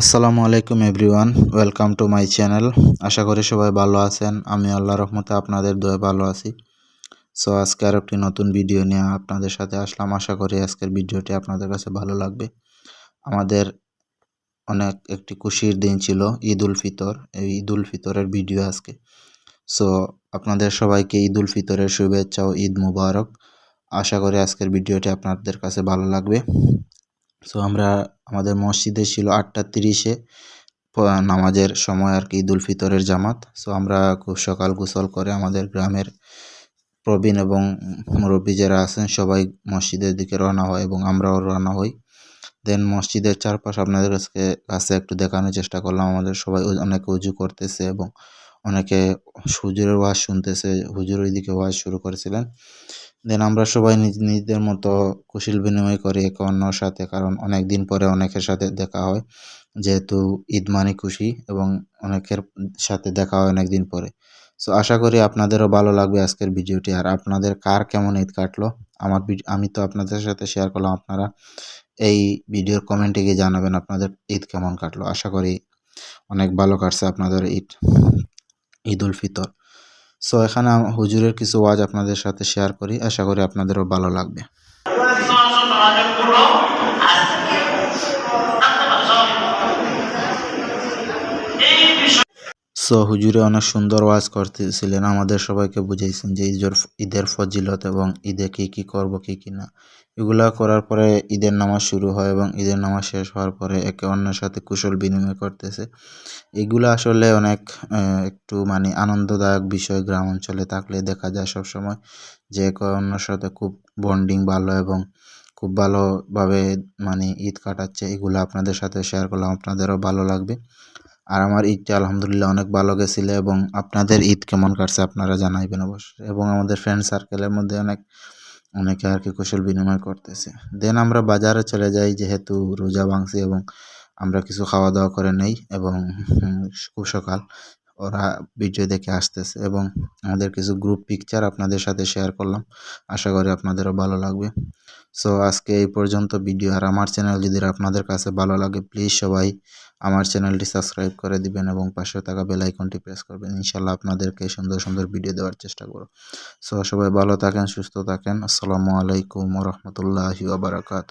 আসসালামু আলাইকুম everyone, welcome to my channel. আশা করি সবাই ভালো আছেন। আমি আল্লাহ রহমতে আপনাদের দয়ে ভালো আছি। সো, আজকে আর একটি নতুন ভিডিও নিয়ে আপনাদের সাথে আসলাম। আশা করি আজকের ভিডিওটি আপনাদের কাছে ভালো লাগবে। আমাদের অনেক একটি খুশির দিন ছিল ঈদ উল ফিতর। এই ঈদ উল ফিতরের ভিডিও আজকে। সো, আপনাদের সবাইকে ঈদ উল ফিতরের শুভেচ্ছা ও ঈদ মুবারক। আশা করি আজকের ভিডিওটি আপনাদের কাছে ভালো লাগবে। সো আমরা আমাদের মসজিদে ছিল আটটা তিরিশে নামাজের সময় আর কি ঈদুল ফিতরের জামাত। সো আমরা খুব সকাল গোসল করে আমাদের গ্রামের প্রবীণ এবং মুরব্বী যারা আছেন সবাই মসজিদের দিকে রওনা হয় এবং আমরাও রওনা হই। দেন মসজিদের চারপাশ আপনাদের কাছে কাছে একটু দেখানোর চেষ্টা করলাম। আমাদের সবাই অনেকে উজু করতেছে এবং অনেকে হুজুরের ওয়াজ শুনতেছে, হুজুর ওইদিকে ওয়াজ শুরু করেছিলেন। দেন আমরা সবাই নিজ, নিজেদের মতো কুশল বিনিময় করি একে অন্যর সাথে, কারণ অনেক দিন পরে অনেকের সাথে দেখা হয়, যেহেতু ঈদ মানে খুশি এবং অনেকের সাথে দেখা হয় অনেক দিন পরে। সো আশা করি আপনাদেরও ভালো লাগবে আজকের ভিডিওটি, আর আপনাদের কার কেমন ঈদ কাটলো? আমার আমি তো আপনাদের সাথে শেয়ার করলাম, আপনারা এই ভিডিওর কমেন্টে গিয়ে জানাবেন আপনাদের ঈদ কেমন কাটলো। আশা করি অনেক ভালো কাটছে আপনাদের ঈদ ঈদ উল ফিতর। সো এখানে হুজুরের কিছু ওয়াজ আপনাদের সাথে শেয়ার করি। আশা করি আপনাদেরও ভালো লাগবে। সো হুজুরে অনেক সুন্দর ওয়াজ করতেছিলেন, আমাদের সবাইকে বুঝাইছেন যে ঈদের ঈদের ফজিলত এবং ঈদে কী কী করব, কী কী না। এগুলা করার পরে ঈদের নামাজ শুরু হয় এবং ঈদের নামাজ শেষ হওয়ার পরে একে অন্যের সাথে কুশল বিনিময় করতেছে। এগুলো আসলে অনেক একটু মানে আনন্দদায়ক বিষয় গ্রাম অঞ্চলে থাকলে দেখা যায় সব সময় যে একে অন্যের সাথে খুব বন্ডিং ভালো এবং খুব ভালোভাবে মানে ঈদ কাটাচ্ছে। এগুলো আপনাদের সাথে শেয়ার করলাম, আপনাদেরও ভালো লাগবে। আর আমার ঈদটা আলহামদুলিল্লাহ অনেক ভালো গেছিল এবং আপনাদের ঈদ কেমন কাটছে আপনারা জানাইবেন অবশ্যই। এবং আমাদের ফ্রেন্ড সার্কেলের মধ্যে অনেক, অনেকে আর কি কুশল বিনিময় করতেছে। দেন আমরা বাজারে চলে যাই যেহেতু রোজা ভাঙছি এবং আমরা কিছু খাওয়া দাওয়া করে নেই এবং খুব সকাল ওরা ভিডিও দেখে আসতেছে এবং আমাদের কিছু গ্রুপ পিকচার আপনাদের সাথে শেয়ার করলাম। আশা করি আপনাদেরও ভালো লাগবে। সো আজকে এই পর্যন্ত ভিডিও আর আমার চ্যানেল যদি আপনাদের কাছে ভালো লাগে প্লিজ সবাই আমার চ্যানেলটি সাবস্ক্রাইব করে দিবেন এবং পাশে থাকা বেল আইকনটি প্রেস করবেন। ইনশাল্লাহ আপনাদেরকে সুন্দর সুন্দর ভিডিও দেওয়ার চেষ্টা করব। সো সবাই ভালো থাকেন, সুস্থ থাকেন। আসসালামু আলাইকুম রহমতুল্লাহি ওবরাকাত